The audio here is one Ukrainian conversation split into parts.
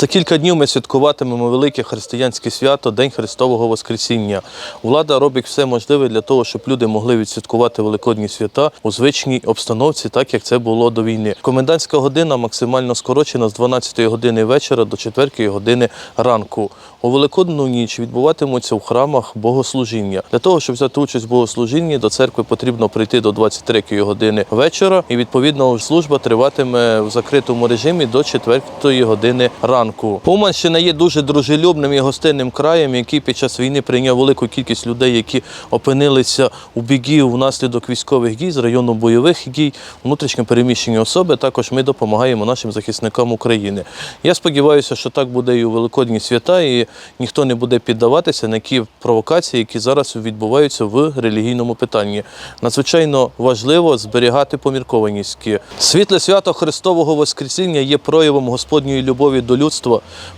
За кілька днів ми святкуватимемо велике християнське свято День Христового Воскресіння. Влада робить все можливе для того, щоб люди могли відсвяткувати великодні свята у звичній обстановці, так як це було до війни. Комендантська година максимально скорочена з 12 години вечора до 4 години ранку. У великодну ніч відбуватимуться в храмах богослужіння. Для того, щоб взяти участь в богослужінні, до церкви потрібно прийти до 23 години вечора, і відповідно служба триватиме в закритому режимі до 4 години ранку. Уманщина є дуже дружелюбним і гостинним краєм, який під час війни прийняв велику кількість людей, які опинилися у бігі внаслідок військових дій з району бойових дій, внутрішньо переміщені особи. Також ми допомагаємо нашим захисникам України. Я сподіваюся, що так буде і у великодні свята, і ніхто не буде піддаватися на ті провокації, які зараз відбуваються в релігійному питанні. Надзвичайно важливо зберігати поміркованість. Світле свято Христового Воскресіння є проявом Господньої любові до людства,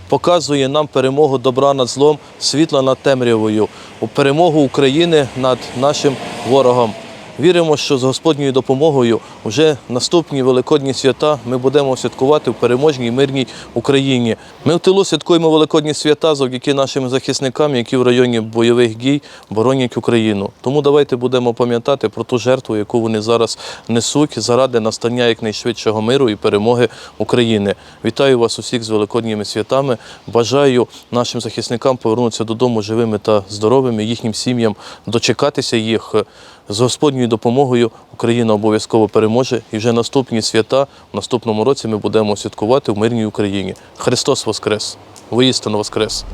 показує нам перемогу добра над злом, світла над темрявою, перемогу України над нашим ворогом. Віримо, що з Господньою допомогою вже наступні великодні свята ми будемо святкувати в переможній мирній Україні. Ми в тилу святкуємо великодні свята завдяки нашим захисникам, які в районі бойових дій боронять Україну. Тому давайте будемо пам'ятати про ту жертву, яку вони зараз несуть заради настання якнайшвидшого миру і перемоги України. Вітаю вас усіх з великодніми святами. Бажаю нашим захисникам повернутися додому живими та здоровими, їхнім сім'ям дочекатися їх. З Господньою допомогою Україна обов'язково переможе. І вже наступні свята в наступному році ми будемо святкувати в мирній Україні. Христос Воскрес! Воістину Воскрес!